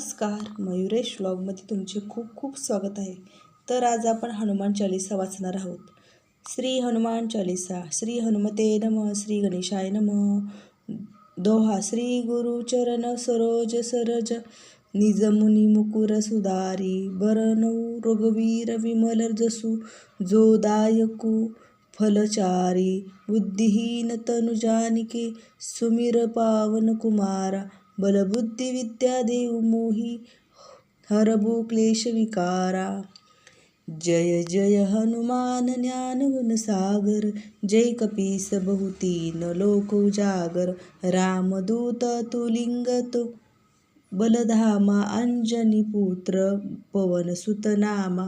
नमस्कार. मयुरेश व्लॉगमध्ये तुमचे खूप खूप स्वागत आहे. तर आज आपण हनुमान चालिसा वाचणार आहोत. श्री हनुमान चालिसा श्री हनुमते नम श्री गणेशाय नम. दोहा श्री गुरुचरण सरोज सरज. निज मुनी मुकुर सुधारी बरनऊ रघुवीर विमल जसू जोदायकू फलचारी बुद्धिहीन तनुजानिके सुमिर पावन कुमारा. बलबुद्धी विद्या देव मोही हरभू क्लेश विकारा। जय जय हनुमान ज्ञान गुण सागर जय कपीस बहुतीन लोक उजागर। रामदूत तुलिंग तु बलधामा अंजनी पुत्र पवन सुत नामा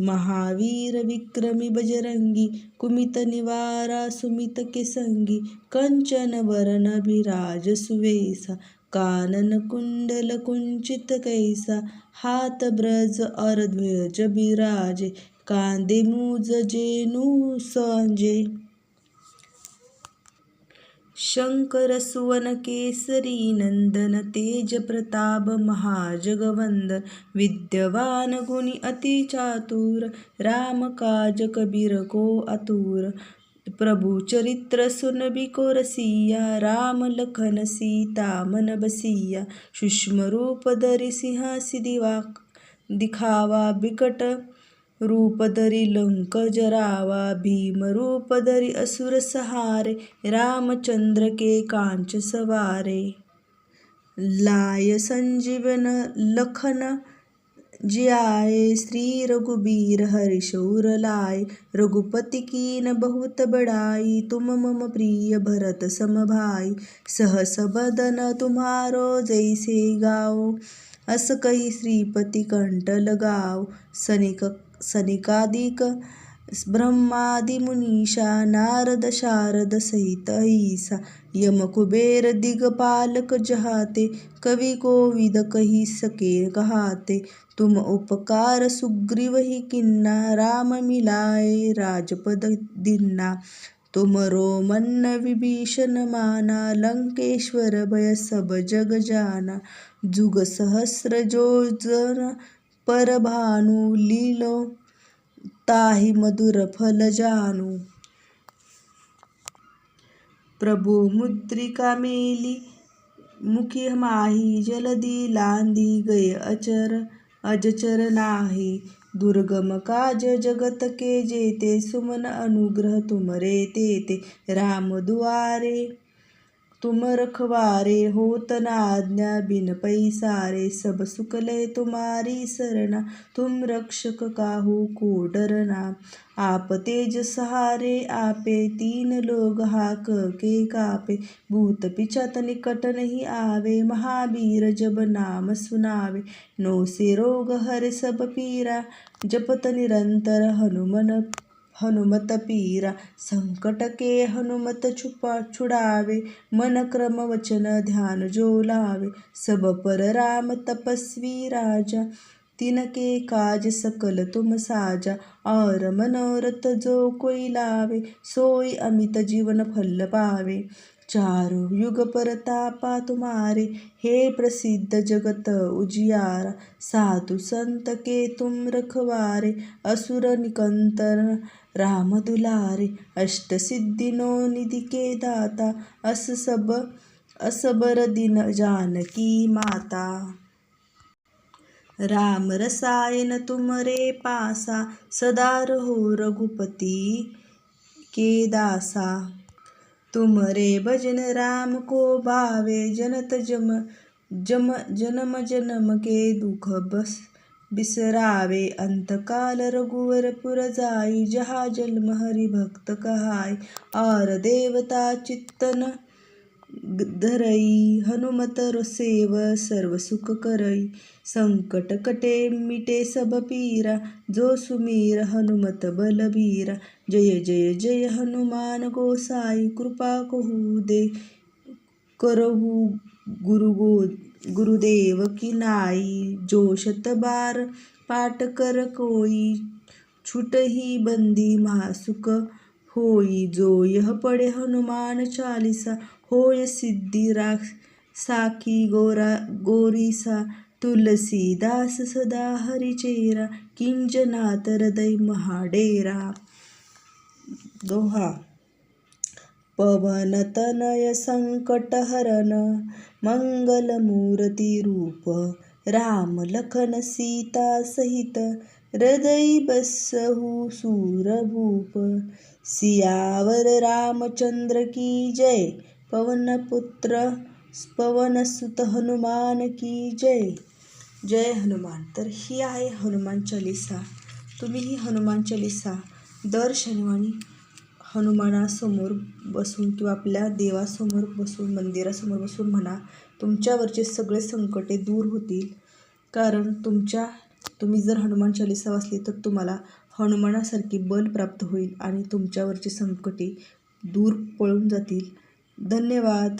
महावीर विक्रमी बजरंगी कुमित निवारा सुमित केसंगी कंचन वरण विराज सुवेसा कानन कुंडल कुंचित कैसा हात ब्रज और ध्वज बिराजे कांदे मूज जेनू सांजे। शंकर सुवन केसरी नंदन तेज प्रताप महाजगवंदन विद्यवान गुणी अति चातुर राम काज कबीर को अतुर प्रभु चरित्र सुन बिको रसिया राम लखन सीता मन बसिया सूक्ष्म रूप धरि सिंहासी दिवा दिखावा बिकट रूप धरि लंक जरावा भीम रूपधरि असुर सहारे रामचंद्र के कांच सवारे। लाय संजीवन लखन जियाए श्री रघुबीर हरिशौर लाय। रघुपति कीन बहुत बड़ाई तुम मम प्रिय भरत सम भाई सहस बदन तुम्हारो जैसे गाओ अस कही श्रीपति कंठ लगाओ। सनिक सनिकादिक ब्रह्मादि मुनीषा नारद शारद सहित ईसा यम कुबेर दिगपालक जहाते कवि कोविद कही सके कहाते तुम उपकार सुग्रीव ही किन्ना राम मिलाए राजपद दिन्ना। तुम रो मन विभीषण माना लंकेश्वर भय सब जग जाना। जुग सहस्र जो जन परभानु लीलो ताही मधुर फल जानु। प्रभु मुद्रिका मेली मुखी माही जलदी लांदी गय अचर अजचर नाही। दुर्गम काज जगत के जेते सुमन अनुग्रह तुमरे तेते। राम दुआरे। तुम रखवारे होत न आज्ञा बिन पैसारे सब सुख लय तुम्हारी सरना। तुम रक्षक काहू को डरना। आप तेज सहारे आपे तीन लोग हाक के कापे। भूत पिचत निकट नहीं आवे महावीर जब नाम सुनावे। नो से रोग हर सब पीरा जपत निरंतर हनुमन हनुमत पीरा संकट के हनुमत छुपा छुड़ावे मन क्रम वचन ध्यान जो लावे सब पर राम तपस्वी राजा तिनके काज सकल तुम साजा और मनोरथ जो कोई लावे सोई अमित जीवन फल पावे। चारु युग परतापा तुम्हारे हे प्रसिद्ध जगत उजियारा। साधु संत के तुम रखवारे असुर निकंतर राम दुलारे। अष्ट सिद्धिनो निधि के दाता अस सब असबर दिन जानकी माता। राम रसायन तुम रे पासा सदा रहो रघुपति के दासा। तुम रे भजन राम को भावे जनत जम जम जनम जनम के दुख बस बिसरावे। अंतकाल रघुवर पुर जाई जहा जन्म हरि भक्त कहाय और देवता चित्तन धरई हनुमत रोसेव सर्व सुख करई. संकट कटे मिटे सब पीरा जो सुमीर हनुमत बलबीरा. जय जय जय हनुमान गोसाई कृपा कहू दे करहू गुरु गो गुरुदेव की नाई. जो शतबार पाठ कर कोई छुटही बंदी महासुख होई जो यह पडे हनुमान चालिसा होय सिद्धी राख साखी गोरा गोरीसा तुलसीदास सदा हरिचेरा किंजनात हृदय महाडेरा। दोहा। पवनतनय संकटहरण मंगलमूर्ती रूप राम लखन सीता सहित हृदय बसहु सूरभूप। सियावर रामचंद्र की जय। पवन पुत्र पवन सुत हनुमान की जय। जय हनुमान। तर ही आहे हनुमान चालिसा. तुम्ही ही हनुमान चालिसा दर शनिवारी हनुमानासमोर बसून किंवा आपल्या देवासमोर बसून मंदिरासमोर बसून म्हणा तुमच्यावरचे सगळे संकटे दूर होतील. कारण तुमच्या तुम्ही जर हनुमान चालिसा वाचली तर तुम्हाला हनुमानासारखी बल प्राप्त होईल आणि तुमच्यावरची संकटे दूर पळून जातील. धन्यवाद.